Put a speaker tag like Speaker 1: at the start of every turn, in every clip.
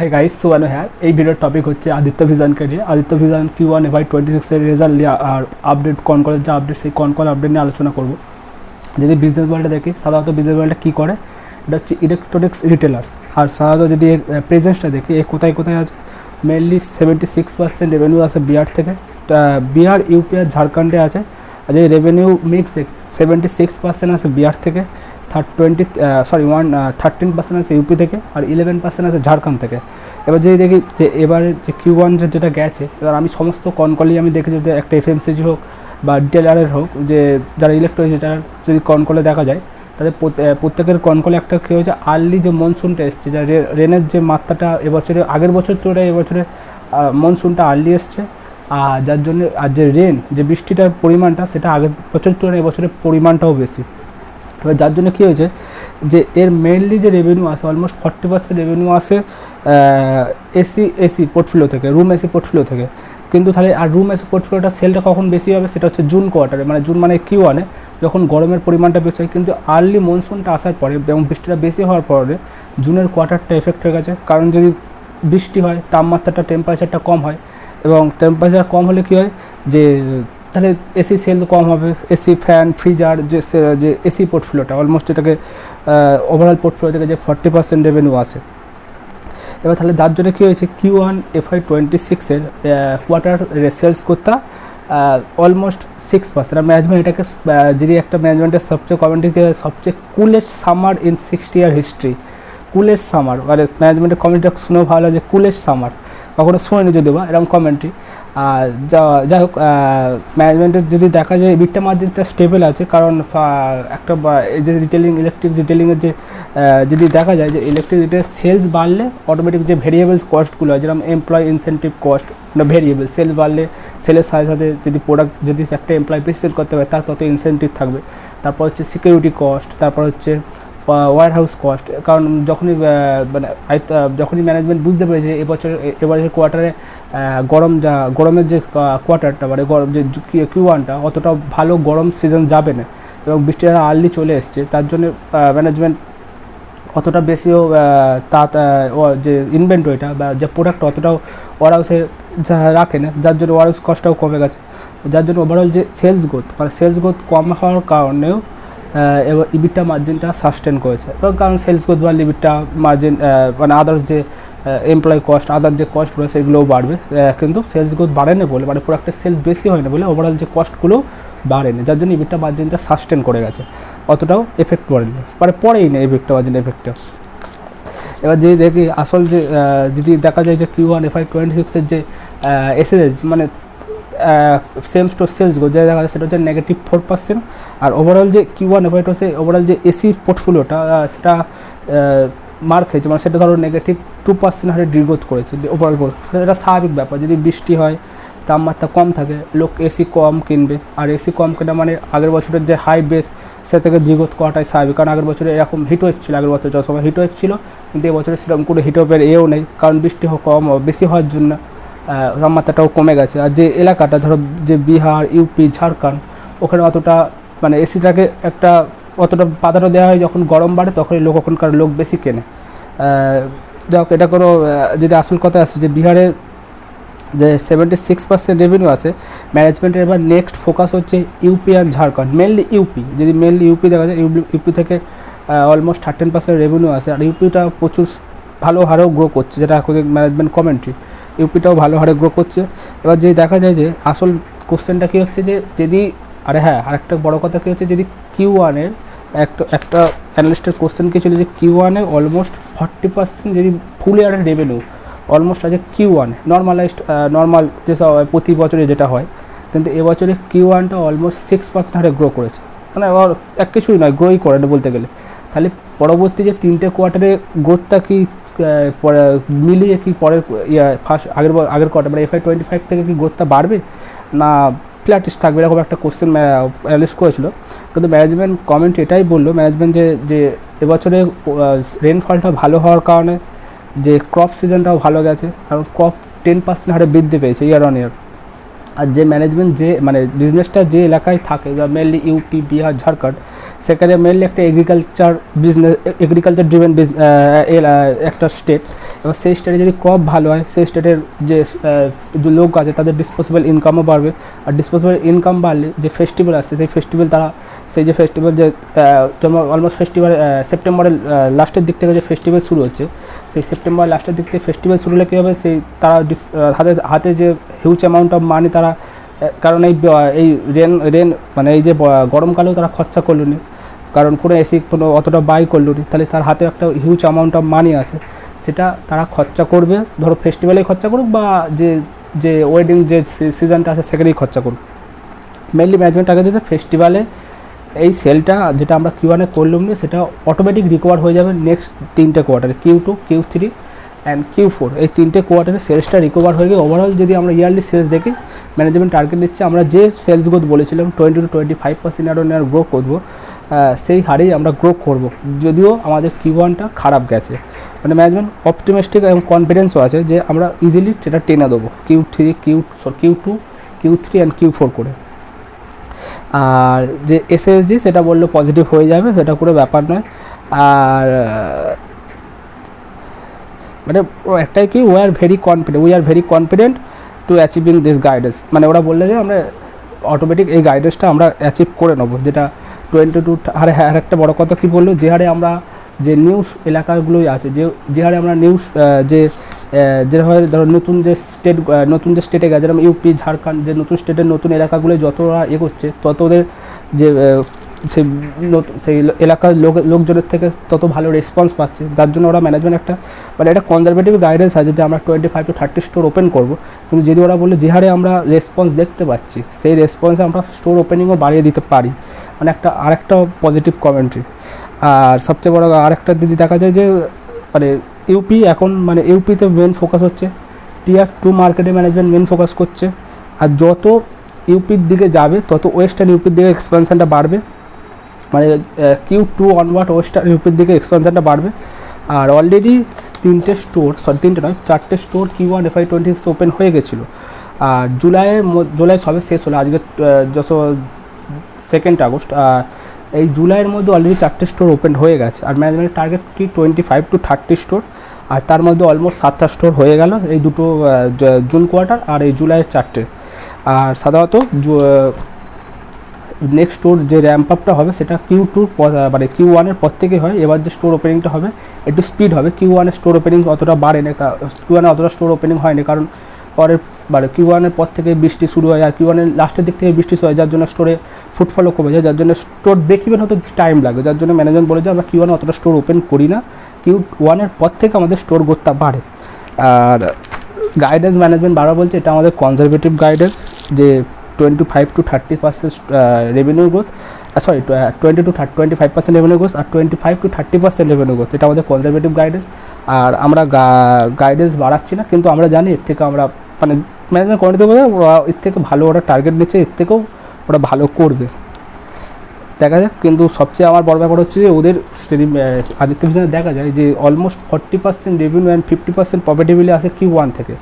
Speaker 1: Hi guys সুয়ানো হ্যাঁ এই ভিডিওর টপিক হচ্ছে আদিত্য ভিজনকে নিয়ে। Aditya vision Q one FY twenty সিক্সের রেজাল্ট নিয়ে আর আপডেট কনকলের যে আপডেট সেই কনকল আপডেট নিয়ে আলোচনা করব। যদি বিজনেস ওয়ার্ল্ডে দেখি, সাধারণত বিজনেস ওয়ার্ল্ডে কী করে? এটা হচ্ছে ইলেকট্রনিক্স রিটেলার্স আর সাধারণত যদি এর প্রেজেন্সটা দেখি, এ কোথায় কোথায় আছে? Mainly seventy six percent revenue আছে বিহার থেকে। বিহার ইউপি আর ঝাড়খণ্ডে আছে। আর যে revenue mix seventy six percent আছে বিহার থেকে। Third twenty sorry one thirteen percent আছে ইউপি থেকে আর ইলেভেন পার্সেন্ট আছে ঝাড়খণ্ড থেকে। এবার যদি দেখি যে এবারে যে কিউ ওয়ান যেটা গেছে, এবার আমি সমস্ত কনকলই আমি দেখেছি যে একটা এফএমসিজি হোক বা ডিটেলারের হোক, যে যারা ইলেকট্রনিক রিটেলার যদি কনকলে দেখা যায়, তাদের প্রত্যেকের কনকলে একটা কী হয়েছে আর্লি যে মনসুনটা এসছে, যা রেনের যে মাত্রাটা এবছরে, আগের বছর তুলনায় এবছরে মনসুনটা আর্লি এসছে। আর যার জন্য, আর যে রেন যে বৃষ্টিটার পরিমাণটা, সেটা আগের বছর তুলনায় এবছরের পরিমাণটাও বেশি। এবার যার জন্য কী হয়েছে যে এর মেনলি যে রেভিনিউ আসে অলমোস্ট ফর্টি পার্সেন্ট রেভিনিউ আসে এসি এসি পোর্টফোলিও থেকে রুম এসি পোর্টফোলিও থেকে। কিন্তু তাহলে আর রুম এসি পোর্টফোলিওটা সেলটা কখন বেশি হবে সেটা হচ্ছে জুন কোয়ার্টারে মানে জুন মানে কিউ ওয়ানে যখন গরমের পরিমাণটা বেশি হয়। কিন্তু আর্লি মনসুনটা আসার পরে এবং বৃষ্টিটা বেশি হওয়ার পরে জুনের কোয়ার্টারটা এফেক্ট হয়ে গেছে। কারণ যদি বৃষ্টি হয়, তাপমাত্রাটা টেম্পারেচারটা কম হয়। এবং টেম্পারেচার কম হলে কী হয় যে তাহলে এসি সেল কম হবে এসি ফ্যান ফ্রিজার যে যে এসি পোর্টফোলিওটা অলমোস্ট এটাকে ওভারঅল পোর্টফোলিও থেকে যে ফর্টি পার্সেন্ট রেভিনিউ আসে এবার তাহলে তার জন্য কী হয়েছে? কিউ ওয়ান এফআই টোয়েন্টি সিক্সের কোয়ার্টার সেলস করতে অলমোস্ট সিক্স পার্সেন্ট আর ম্যানেজমেন্ট এটাকে যদি একটা ম্যানেজমেন্টের সবচেয়ে কমেন্টকে সবচেয়ে coolest summer in sixty year history coolest summer. মানে ম্যানেজমেন্টের কমেন্টটা শুনেও ভালো লাগে কুলেস্ট সামার। কখনো শুনিনি যদি বা, এরকম কমেন্ট্রি আর যা, যাই হোক ম্যানেজমেন্টের যদি দেখা যায় বিটটা মার্জিনটা স্টেবল আছে। কারণ একটা এই যে রিটেলিং ইলেকট্রিক রিটেলিংয়ের যে যদি দেখা যায় যে ইলেকট্রিক রিটেল সেলস বাড়লে অটোমেটিক যে ভেরিয়েবলস কস্টগুলো হয় যেরকম employ incentive cost variable sales বাড়লে সেলের সাথে সাথে যদি প্রোডাক্ট যদি একটা এমপ্লয় বেশি সেল করতে পারে, তার তত ইনসেন্টিভ থাকবে। তারপর হচ্ছে সিকিউরিটি কস্ট তারপর হচ্ছে ওয়ার হাউস কস্ট কারণ যখনই মানে যখনই ম্যানেজমেন্ট বুঝতে পেরেছে এবছর এবারের কোয়ার্টারে গরম যা, গরমের যে কোয়ার্টারটা মানে গরম যে কিউ ওয়ানটা অতটা ভালো গরম সিজন যাবে না এবং বৃষ্টিটা আর্লি চলে এসছে। তার জন্য ম্যানেজমেন্ট অতটা বেশিও তা যে ইনভেন্টরিটা বা যে প্রোডাক্ট অতটাও ওয়ার হাউসে রাখে না, যার জন্য ওয়ার হাউস কস্টটাও কমে গেছে। যার জন্য ওভারঅল যে সেলস গ্রোথ মানে সেলস গ্রোথ কম হওয়ার কারণেও এবার ইবিটটা মার্জিনটা সাস্টেন করেছে। এবং কারণ সেলস গ্রোথ বা লিবিটটা মার্জিন মানে আদার্স যে এমপ্লয় কস্ট আদার যে কস্টগুলো সেগুলোও বাড়বে। কিন্তু সেলস গ্রোথ বাড়েনি বলে মানে প্রোডাক্টের সেলস বেশি হয় না বলে ওভারঅল যে কস্টগুলো বাড়েনি, যার জন্য ইবিটটা মার্জিনটা সাস্টেন করে গেছে। অতটাও এফেক্ট পড়েনি মানে পড়েই না ইবিটটা মার্জিন এফেক্টটা এবার যদি দেখি আসল যে যদি দেখা যায় যে কিউ ওয়ান এফআই টোয়েন্টি সিক্সের যে এসএস মানে সেম টু সেলস গো, যা দেখা যায় সেটা হচ্ছে নেগেটিভ ফোর পার্সেন্ট আর ওভারঅল যে Q one FY twenty overall যে এসি পোর্টফোলিওটা সেটা মার খেয়েছে মানে সেটা ধরো নেগেটিভ টু পার্সেন্ট হারে ডিগ্রোথ করেছে ওভারঅল এটা স্বাভাবিক ব্যাপার, যদি বৃষ্টি হয়, তাপমাত্রা কম থাকে, লোক এসি কম কিনবে। আর এসি কম কেনা মানে আগের বছরের যে হাই বেস সে থেকে দ্বিগুত করাটাই স্বাভাবিক। কারণ আগের বছরে এরকম হিটওয়েভ ছিল, আগের বছর যত সময় হিটওয়েভ ছিল, কিন্তু এবছরে সেরকম কোনো হিটওয়েভের এও নেই। কারণ বৃষ্টি কম বেশি হওয়ার জন্য তাপমাত্রাটাও কমে গেছে। আর যে এলাকাটা, ধরো যে বিহার ইউপি ঝাড়খণ্ড, ওখানে অতটা মানে এসিটাকে একটা অতটা প্রাধান্য দেওয়া হয় যখন গরম বাড়ে তখনই লোক, ওখানকার লোক বেশি কেনে। যাই হোক এটা কোনো যদি আসল কথা আসে যে বিহারে যে সেভেন্টি সিক্স পার্সেন্ট রেভিনিউ আছে ম্যানেজমেন্টের এবার নেক্সট ফোকাস হচ্ছে ইউপি আর ঝাড়খণ্ড মেনলি ইউপি যদি মেনলি ইউপি দেখা যায় ইউপি ইউপি থেকে অলমোস্ট থার্টিন পার্সেন্ট রেভিনিউ আছে। আর ইউপিটা প্রচুর ভালো হারেও গ্রো করছে, যেটা এখন ম্যানেজমেন্ট কমেন্ট্রি ইউপিটাও ভালো হারে গ্রো করছে। এবার যদি দেখা যায় যে আসল কোশ্চেনটা কী হচ্ছে যে যদি, আরে হ্যাঁ আরেকটা বড় কথা কী হচ্ছে যদি কিউ ওয়ানের একটা একটা অ্যানালিস্টের কোশ্চেন কী ছিল যে কিউ ওয়ানে অলমোস্ট ফর্টি পার্সেন্ট যদি ফুল ইয়ারের রেভিনিউ অলমোস্ট আছে কিউ ওয়ান নর্মালাইজড নর্মাল যেসব প্রতি বছরে যেটা হয়, কিন্তু এবছরে কিউ ওয়ানটা অলমোস্ট সিক্স পার্সেন্ট হারে গ্রো করেছে। মানে এক কিছুই নয় গ্রোই করে বলতে গেলে। তাহলে পরবর্তী যে তিনটে কোয়ার্টারে গ্রোথটা কি মিলিয়ে কি পরের ইয়া ফার্স্ট আগের আগের কোয়ার্টার মানে এফআই টোয়েন্টি ফাইভ থেকে কি গ্রোথটা বাড়বে? না ফ্ল্যাটিস থাকবে, এরকম একটা কোশ্চেন অ্যানালিস্ট করেছিল। কিন্তু ম্যানেজমেন্ট কমেন্ট এটাই বলল ম্যানেজমেন্ট যে যে এবছরে রেনফলটা ভালো হওয়ার কারণে, যে ক্রপ সিজনটাও ভালো গেছে, কারণ ক্রপ টেন পার্সেন্ট হারে বৃদ্ধি পেয়েছে ইয়ার অন ইয়ার আর যে ম্যানেজমেন্ট যে মানে বিজনেসটা যে এলাকায় থাকে মেনলি ইউপি বিহার ঝাড়খণ্ড সেখানে মেনলি একটা এগ্রিকালচার বিজনেস এগ্রিকালচার ড্রিভেন একটা স্টেট এবার সেই স্টেটে যদি ক্রপ ভালো হয়, সেই স্টেটের যে লোক আছে, তাদের ডিসপোজেবল ইনকামও বাড়বে। আর ডিসপোজেবল ইনকাম বাড়লে যে ফেস্টিভ্যাল আসছে, সেই ফেস্টিভ্যাল তারা, সেই যে ফেস্টিভ্যাল যে অলমোস্ট ফেস্টিভ্যাল সেপ্টেম্বরের লাস্টের দিক থেকে যে ফেস্টিভ্যাল শুরু হচ্ছে, সেই সেপ্টেম্বর লাস্টের দিক থেকে ফেস্টিভ্যাল শুরু হলে কী হবে? সেই তারা হাতে হাতে যে হিউজ অ্যামাউন্ট অফ মানি তারা কারণ এই এই রেন রেন মানে এই যে গরমকালেও তারা খরচা করল নি। কারণ কোনো এসি কোনো অতটা বাই করল নি। তাহলে তার হাতে একটা হিউজ অ্যামাউন্ট অফ মানি আছে। সেটা তারা খরচা করবে। ধরো ফেস্টিভ্যালে খরচা করুক বা যে যে ওয়েডিং যে সিজনটা আছে সেখানেই খরচা করুক। মেনলি ম্যানেজমেন্ট আগে যেটা ফেস্টিভ্যালে এই সেলটা যেটা আমরা কিউ ওয়ানে করলাম না, সেটা অটোমেটিক রিকভার হয়ে যাবে নেক্সট তিনটে কোয়ার্টারে Q two Q three and Q four এই তিনটে কোয়ার্টারে সেলসটা রিকভার হয়ে গিয়ে ওভারঅল যদি আমরা ইয়ারলি সেলস দেখি ম্যানেজমেন্ট টার্গেট দিচ্ছে, আমরা যে সেলস গ্রোথ বলেছিলাম twenty two twenty five percent আরও নেওয়ার গ্রো করব সেই হারেই আমরা গ্রো করব। যদিও আমাদের কিউ ওয়ানটা খারাপ গেছে। মানে ম্যানেজমেন্ট অপটিমিস্টিক এবং কনফিডেন্সও আছে যে আমরা ইজিলি সেটা টেনে দেবো। Q three Q Q two Q three and Q four করে। আর যে এসএসজি সেটা বলল পজিটিভ হয়ে যাবে, সেটা কোনো ব্যাপার নয়। আর মানে একটাই কি we are very confident we are very confident to achieving this guidance মানে ওরা বললে যে আমরা অটোমেটিক এই গাইডেন্সটা আমরা অ্যাচিভ করে নেব, যেটা টোয়েন্টি টু হারে আর একটা বড় কথা কী বলল? যে হারে আমরা যে নিউজ এলাকাগুলোই আছে, যে যে হারে আমরা নিউজ যে যেভাবে ধরো নতুন যে স্টেট নতুন যে স্টেটে গেছে যেরকম ইউপি ঝাড়খণ্ড যে নতুন স্টেটের নতুন এলাকাগুলো যতরা এগোচ্ছে ততদের যে সেই সেই এলাকার লোক, লোকজনের থেকে তত ভালো রেসপন্স পাচ্ছে। যার জন্য ওরা ম্যানেজমেন্ট একটা মানে একটা কনজারভেটিভ গাইডেন্স আছে যে আমরা twenty five to thirty store open করব। কিন্তু যদি ওরা বলে যে হারে আমরা রেসপন্স দেখতে পাচ্ছি, সেই রেসপন্সে আমরা স্টোর ওপেনিংও বাড়িয়ে দিতে পারি। মানে একটা, আরেকটা পজিটিভ কমেন্ট্রি আর সবচেয়ে বড় আরেকটা দিদি দেখা যায় যে মানে ইউপি এখন মানে ইউপিতে মেন ফোকাস হচ্ছে। টিয়ার টু মার্কেটে ম্যানেজমেন্ট মেন ফোকাস করছে। আর যত ইউপির দিকে যাবে, তত ওয়েস্টার্ন ইউপির দিকে এক্সপেনশনটা বাড়বে। মানে কিউ টু অনওয়ার্ড ওয়েস্টার্ন ইউপির দিকে এক্সপেনশনটা বাড়বে। আর অলরেডি তিনটে স্টোর সরি তিনটে নয়, চারটে store Q one FY twenty six open হয়ে গেছিল। আর জুলাইয়ের জুলাই সবে শেষ হলো, আজকে যত সেকেন্ড আগস্ট। আর এই জুলাইয়ের মধ্যে অলরেডি চারটে স্টোর ওপেন হয়ে গেছে। আর ম্যানেজমেন্টের টার্গেট কি twenty five to thirty store আর তার মধ্যে অলমোস্ট সাতটা স্টোর হয়ে গেল এই দুটো জুন কোয়ার্টার আর এই জুলাইয়ের চারটে। আর সাধারণত নেক্সট স্টোর যে র্যাম্প আপটা হবে, সেটা কিউ টুর মানে কিউ ওয়ানের পর থেকে হয়। এবার যে স্টোর ওপেনিংটা হবে, একটু স্পিড হবে। কিউ ওয়ানের স্টোর ওপেনিং অতটা বাড়েনি কিউ ওয়ানে অতটা স্টোর ওপেনিং হয়নি। কারণ পরের মানে কিউ ওয়ানের পর থেকে বৃষ্টি শুরু হয়, আর কিউ ওয়ানের লাস্টের দিক থেকে বৃষ্টি শুরু হয়, যার জন্য স্টোরে ফুটফলও কমে যায়। যার জন্য স্টোর ব্রেক ইভেন হতে টাইম লাগে। যার জন্য ম্যানেজমেন্ট বলে যে, আমরা কিউ ওয়ানে অতটা স্টোর ওপেন করি না। কিউ ওয়ানের পর থেকে আমাদের স্টোর গ্রোথটা বাড়ে। আর গাইডেন্স ম্যানেজমেন্ট বারবার বলছে, এটা আমাদের কনজারভেটিভ গাইডেন্স যে twenty five to thirty percent revenue growth sorry twenty two twenty five percent revenue growth R twenty five to thirty percent revenue growth এটা আমাদের কনজারভেটিভ গাইডেন্স আর আমরা গাইডেন্স বাড়াচ্ছি না, কিন্তু আমরা জানি এর থেকে আমরা মানে ম্যানেজমেন্ট দেবো ওরা এর থেকে ভালো ওরা টার্গেট নিচ্ছে, এর থেকেও ওরা ভালো করবে। দেখা যাক, কিন্তু সবচেয়ে আমার বড় ব্যাপার হচ্ছে যে ওদের যদি আদিত্য ভিশনে দেখা যায় যে almost forty percent revenue and fifty percent profitability আসে কিউ ওয়ান থেকে।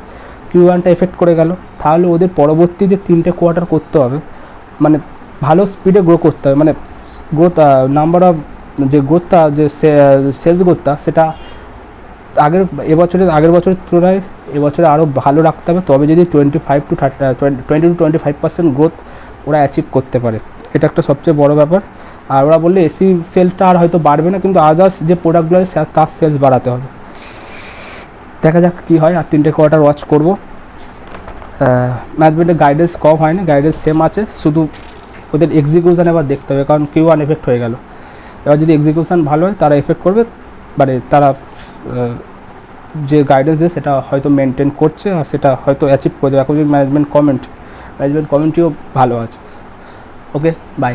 Speaker 1: কিউ ওয়ানটা এফেক্ট করে গেল। তাহলে ওদের পরবর্তী যে তিনটে কোয়ার্টার করতে হবে মানে ভালো স্পিডে গ্রো করতে হবে মানে গ্রোথ নাম্বার অফ যে গ্রোথটা যে সেলস গ্রোথটা সেটা আগের, এবছরের, আগের বছরের তুলনায় এবছরে আরও ভালো রাখতে হবে। তবে যদি twenty five to thirty twenty two twenty five percent growth ওরা অ্যাচিভ করতে পারে। এটা একটা সবচেয়ে বড় ব্যাপার। আর ওরা বললে এসি সেলটা আর হয়তো বাড়বে না, কিন্তু আদার্স যে প্রোডাক্টগুলো তার সেলস বাড়াতে হবে। দেখা যাক কী হয়। আর তিনটে কোয়ার্টার ওয়াচ করব। ম্যানেজমেন্টের গাইডেন্স কম হয়নি গাইডেন্স সেম আছে। শুধু ওদের এক্সিকিউশন এবার দেখতে হবে, কারণ কিউ ওয়ান এফেক্ট হয়ে গেল। এবার যদি এক্সিকিউশান ভালো হয়, তারা এফেক্ট করবে। মানে তারা যে গাইডেন্স দেয়, সেটা হয়তো মেনটেন করছে, আর সেটা হয়তো অ্যাচিভ করে দেবে এখন যদি ম্যানেজমেন্ট কমেন্ট ম্যানেজমেন্ট কমেন্টটিও ভালো আছে। Okay bye